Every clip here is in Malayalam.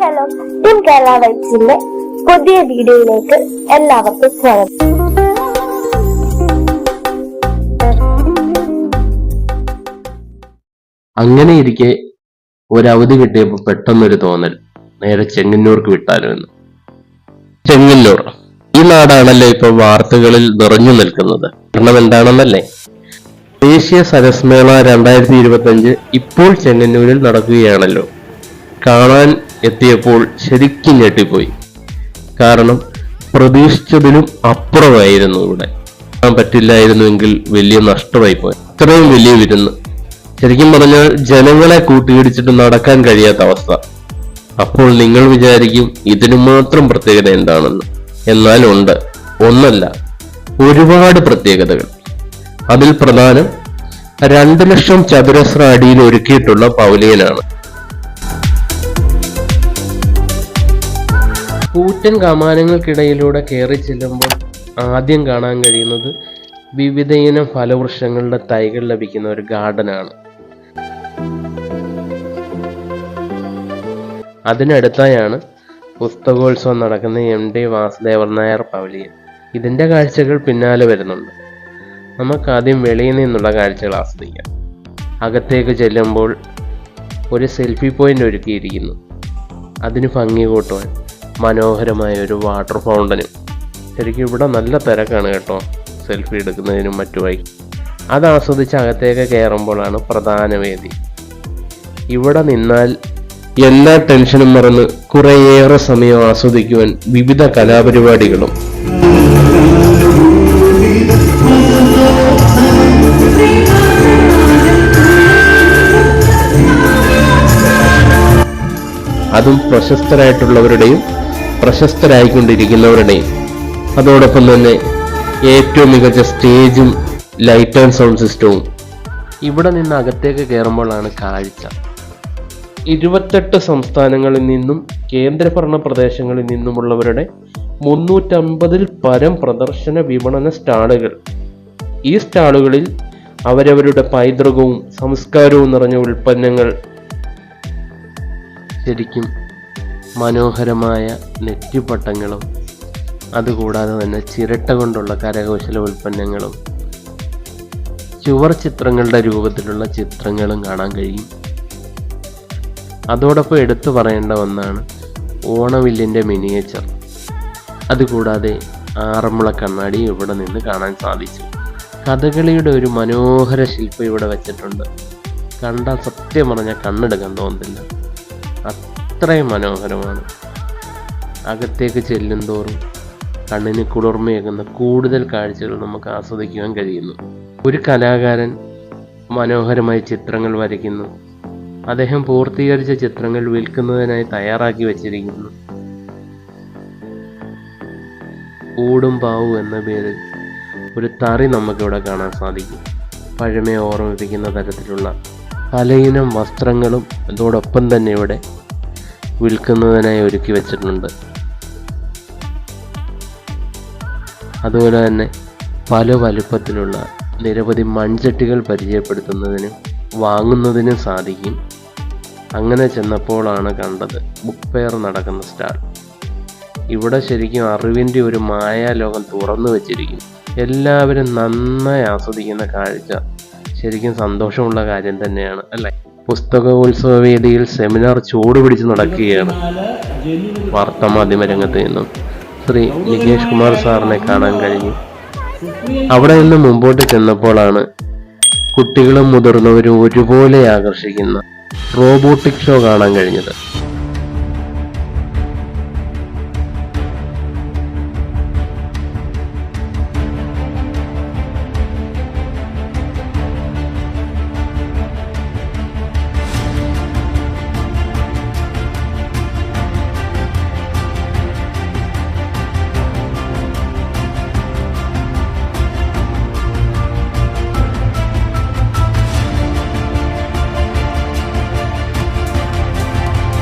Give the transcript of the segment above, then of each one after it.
ഹലോ ടീം കേരള വൈബ്സിന്റെ പുതിയ വീഡിയോയിലേക്ക് എല്ലാവർക്കും സ്വാഗതം. അങ്ങനെ ഇരിക്കെ ഒരവധി അവധി കിട്ടിയപ്പോൾ പെട്ടെന്നൊരു തോന്നൽ. നേരെ ചെങ്ങന്നൂർക്ക് വിട്ടാലോ എന്ന് ചെങ്ങന്നൂർ. ഈ നാടാണല്ലോ ഇപ്പൊ വാർത്തകളിൽ നിറഞ്ഞു നിൽക്കുന്നത്? കാരണം എന്താണെന്നല്ലേ? ദേശീയ സരസ്മേള രണ്ടായിരത്തി ഇരുപത്തി ഇപ്പോൾ ചെങ്ങന്നൂരിൽ നടക്കുകയാണല്ലോ. കാണാൻ എത്തിയപ്പോൾ ശരിക്കും ഞെട്ടിപ്പോയി. കാരണം പ്രതീക്ഷിച്ചതിലും അപ്പുറമായിരുന്നു ഇവിടെ. പറ്റില്ലായിരുന്നുവെങ്കിൽ വലിയ നഷ്ടമായി പോയി ഇത്രയും വലിയ വിരുന്ന്. ശരിക്കും പറഞ്ഞാൽ ജനങ്ങളെ കൂട്ടിയിടിച്ചിട്ട് നടക്കാൻ കഴിയാത്ത അവസ്ഥ. അപ്പോൾ നിങ്ങൾ വിചാരിക്കും ഇതിനു മാത്രം പ്രത്യേകത എന്താണെന്ന്. എന്നാൽ ഉണ്ട്. ഒന്നല്ല ഒരുപാട് പ്രത്യേകതകൾ. അതിൽ പ്രധാനം രണ്ട് ലക്ഷം ചതുരശ്ര അടിയിൽ ഒരുക്കിയിട്ടുള്ള പൗലിയനാണ്. കൂറ്റൻ കമാനങ്ങൾക്കിടയിലൂടെ കയറി ചെല്ലുമ്പോൾ ആദ്യം കാണാൻ കഴിയുന്നത് വിവിധയിനം ഫലവൃക്ഷങ്ങളുടെ തൈകൾ ലഭിക്കുന്ന ഒരു ഗാർഡനാണ്. അതിനടുത്തായാണ് പുസ്തകോത്സവം നടക്കുന്ന M D Vasudevan Nair pavilion. ഇതിന്റെ കാഴ്ചകൾ പിന്നാലെ വരുന്നുണ്ട്. നമുക്ക് ആദ്യം വെളിയിൽ നിന്നുള്ള കാഴ്ചകൾ ആസ്വദിക്കാം. അകത്തേക്ക് ചെല്ലുമ്പോൾ ഒരു സെൽഫി പോയിന്റ് ഒരുക്കിയിരിക്കുന്നു. അതിന് ഭംഗി കൂട്ടുവാൻ മനോഹരമായ ഒരു വാട്ടർ ഫൗണ്ടനും ശരിക്കും ഇവിടെ നല്ല തിരക്കാണ് കേട്ടോ. സെൽഫി എടുക്കുന്നതിനും മറ്റുമായി. അത് ആസ്വദിച്ച് അകത്തേക്ക് കയറുമ്പോഴാണ് പ്രധാന വേദി. ഇവിടെ നിന്നാൽ എല്ലാ ടെൻഷനും മറന്ന് കുറേയേറെ സമയം ആസ്വദിക്കുവാൻ വിവിധ കലാപരിപാടികളും. അതും പ്രശസ്തരായിട്ടുള്ളവരുടെയും പ്രശസ്തരായിക്കൊണ്ടിരിക്കുന്നവരുടെയും അതോടൊപ്പം തന്നെ ഏറ്റവും മികച്ച സ്റ്റേജും ലൈറ്റ് ആൻഡ് സൗണ്ട് സിസ്റ്റവും ഇവിടെ നിന്ന് അകത്തേക്ക് കയറുമ്പോഴാണ് കാഴ്ച. ഇരുപത്തെട്ട് സംസ്ഥാനങ്ങളിൽ നിന്നും കേന്ദ്രഭരണ പ്രദേശങ്ങളിൽ നിന്നുമുള്ളവരുടെ മുന്നൂറ്റമ്പതിൽ പരം പ്രദർശന വിപണന സ്റ്റാളുകൾ. ഈ സ്റ്റാളുകളിൽ അവരവരുടെ പൈതൃകവും സംസ്കാരവും നിറഞ്ഞ ഉൽപ്പന്നങ്ങൾ ശരിക്കും മനോഹരമായ നെറ്റിപ്പട്ടങ്ങളും അതുകൂടാതെ തന്നെ ചിരട്ട കൊണ്ടുള്ള കരകൗശല ഉൽപ്പന്നങ്ങളും ചുവർ ചിത്രങ്ങളുടെ രൂപത്തിലുള്ള ചിത്രങ്ങളും കാണാൻ കഴിയും. അതോടൊപ്പം എടുത്തു പറയേണ്ട ഒന്നാണ് ഓണവില്ലിന്റെ മിനിയേച്ചർ. അതുകൂടാതെ ആറന്മുള കണ്ണാടി ഇവിടെ നിന്ന് കാണാൻ സാധിച്ചു. കഥകളിയുടെ ഒരു മനോഹര ശില്പം ഇവിടെ വെച്ചിട്ടുണ്ട്. കണ്ടാൽ സത്യം പറഞ്ഞാൽ കണ്ണെടുക്കാൻ തോന്നുന്നില്ല. അത്രയും മനോഹരമാണ്. അകത്തേക്ക് ചെല്ലും തോറും കണ്ണിന് കുളിർമയേകുന്ന കൂടുതൽ കാഴ്ചകൾ നമുക്ക് ആസ്വദിക്കുവാൻ കഴിയുന്നു. ഒരു കലാകാരൻ മനോഹരമായി ചിത്രങ്ങൾ വരയ്ക്കുന്നു. അദ്ദേഹം പൂർത്തീകരിച്ച ചിത്രങ്ങൾ വിൽക്കുന്നതിനായി തയ്യാറാക്കി വച്ചിരിക്കുന്നു. ഊടും പാവു എന്ന പേരിൽ ഒരു തറി നമുക്കിവിടെ കാണാൻ സാധിക്കും. പഴമയെ ഓർമ്മിപ്പിക്കുന്ന തരത്തിലുള്ള പലയിനം വസ്ത്രങ്ങളും അതോടൊപ്പം തന്നെ ഇവിടെ വിൽക്കുന്നതിനായി ഒരുക്കി വെച്ചിട്ടുണ്ട്. അതുപോലെ തന്നെ പല വലുപ്പത്തിലുള്ള നിരവധി മൺചട്ടികൾ പരിചയപ്പെടുത്തുന്നതിനും വാങ്ങുന്നതിനും സാധിക്കും. അങ്ങനെ ചെന്നപ്പോഴാണ് കണ്ടത് ബുക്ക് ഫെയർ നടക്കുന്ന സ്റ്റാൾ. ഇവിടെ ശരിക്കും അറിവിന്റെ ഒരു മായാലോകം തുറന്നു വച്ചിരിക്കും എല്ലാവരും നന്നായി ആസ്വദിക്കുന്ന കാഴ്ച ശരിക്കും സന്തോഷമുള്ള കാര്യം തന്നെയാണ് അല്ലേ? പുസ്തകോത്സവ വേദിയിൽ സെമിനാർ ചൂടുപിടിച്ച് നടക്കുകയാണ് വാർത്താമാധ്യമ രംഗത്ത് നിന്നും. ശ്രീ നികേഷ് കുമാർ സാറിനെ കാണാൻ കഴിഞ്ഞു. അവിടെ നിന്ന് മുമ്പോട്ട് ചെന്നപ്പോഴാണ് കുട്ടികളും മുതിർന്നവരും ഒരുപോലെ ആകർഷിക്കുന്ന റോബോട്ടിക് ഷോ കാണാൻ കഴിഞ്ഞത്.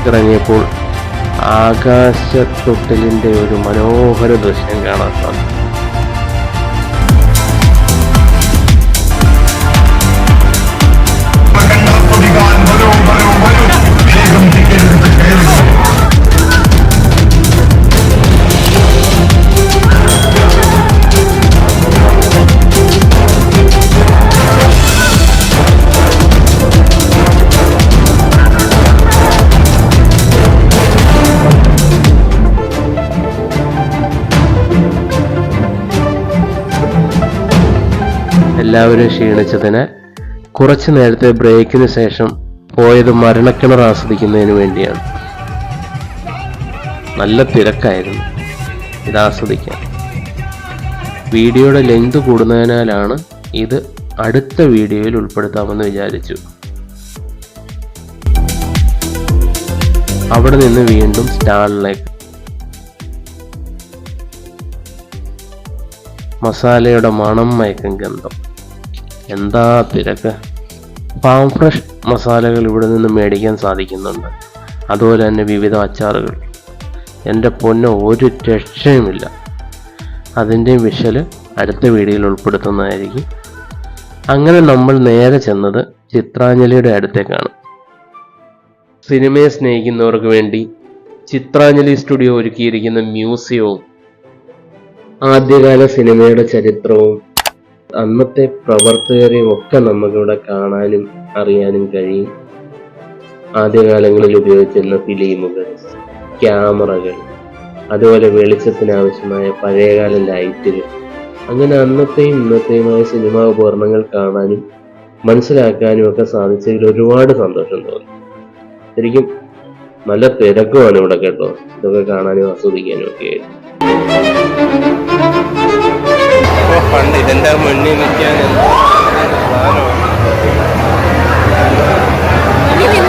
ഇറങ്ങിയപ്പോൾ ആകാശത്തൊട്ടിലിന്റെ ഒരു മനോഹര ദൃശ്യം കാണാൻ സാധിക്കും എല്ലാവരും ക്ഷീണിച്ചതിന് കുറച്ചു നേരത്തെ ബ്രേക്കിന് ശേഷം പോയത് മരണക്കിണർ ആസ്വദിക്കുന്നതിന് വേണ്ടിയാണ്. നല്ല തിരക്കായിരുന്നു ഇത് ആസ്വദിക്കാൻ. വീഡിയോയുടെ ലെങ്ത് കൂടുന്നതിനാലാണ് ഇത് അടുത്ത വീഡിയോയിൽ ഉൾപ്പെടുത്താമെന്ന് വിചാരിച്ചു. അവിടെ നിന്ന് വീണ്ടും സ്റ്റാളിലേക്ക് മസാലയുടെ മണം മയക്കം ഗന്ധം. എന്താ തിരക്ക്? പാം ഫ്രഷ് മസാലകൾ ഇവിടെ നിന്ന് മേടിക്കാൻ സാധിക്കുന്നുണ്ട്. അതുപോലെ തന്നെ വിവിധ അച്ചാറുകൾ. എന്റെ പൊന്ന് ഒരു രക്ഷയുമില്ല. അതിന്റെ വിഷൽ അടുത്ത വീഡിയോയിൽ ഉൾപ്പെടുത്തുന്നതായിരിക്കും. അങ്ങനെ നമ്മൾ നേരെ ചെന്നത് ചിത്രാഞ്ജലിയുടെ അടുത്തേക്കാണ്. സിനിമയെ സ്നേഹിക്കുന്നവർക്ക് വേണ്ടി ചിത്രാഞ്ജലി സ്റ്റുഡിയോ ഒരുക്കിയിരിക്കുന്ന മ്യൂസിയവും ആദ്യകാല സിനിമയുടെ ചരിത്രവും അന്നത്തെ പ്രവർത്തകരെയും ഒക്കെ നമുക്കിവിടെ കാണാനും അറിയാനും കഴിയും. ആദ്യകാലങ്ങളിൽ ഉപയോഗിച്ചിരുന്ന ഫിലിമുകൾ ക്യാമറകൾ അതുപോലെ വെളിച്ചത്തിന് ആവശ്യമായ പഴയകാല ലൈറ്റുകൾ. അങ്ങനെ അന്നത്തെയും ഇന്നത്തെയുമായ സിനിമാ ഉപകരണങ്ങൾ കാണാനും മനസ്സിലാക്കാനും ഒക്കെ സാധിച്ചതിൽ ഒരുപാട് സന്തോഷം തോന്നി. ശരിക്കും നല്ല തിരക്കുമാണ് ഇവിടെ കേട്ടോ. ഇതൊക്കെ കാണാനും ആസ്വദിക്കാനും ഒക്കെ ആയിട്ട്. പണ്ട് ഇതിന്റെ മുന്നിൽ നിൽക്കാൻ? ഇനി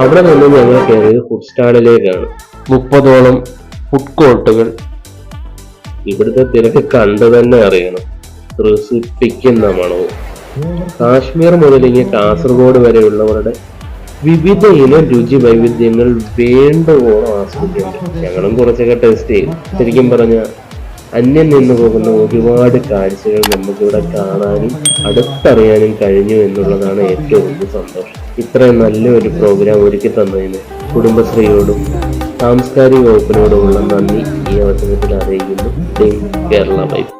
അവിടെ നിന്ന് ഞങ്ങൾ കയറിയത് ഫുഡ് സ്റ്റാളിലേക്കാണ് മുപ്പതോളം ഫുഡ് കോർട്ടുകൾ ഇവിടുത്തെ തിരക്ക് കണ്ടു തന്നെ അറിയണം. ത്രസിപ്പിക്കുന്ന മണവും. കാശ്മീർ മുതൽ ഇങ്ങനെ കാസർഗോഡ് വരെയുള്ളവരുടെ വിവിധ ഇനം രുചി വൈവിധ്യങ്ങൾ വേണ്ടവോളം ആസ്വദിക്കുന്നുണ്ട്. ഞങ്ങളും കുറച്ചൊക്കെ ടേസ്റ്റ് ചെയ്യും. ശരിക്കും പറഞ്ഞ അന്യം നിന്നു പോകുന്ന ഒരുപാട് കാഴ്ചകൾ നമുക്കിവിടെ കാണാനും അടുത്തറിയാനും കഴിഞ്ഞു എന്നുള്ളതാണ് ഏറ്റവും വലിയ സന്തോഷം. ഇത്രയും നല്ലൊരു പ്രോഗ്രാം ഒരുക്കി തന്നതിന് കുടുംബശ്രീയോടും സാംസ്കാരിക വകുപ്പിനോടുമുള്ള നന്ദി ഈ അവസരത്തിൽ അറിയിക്കുന്നു. കേരള വൈഫ്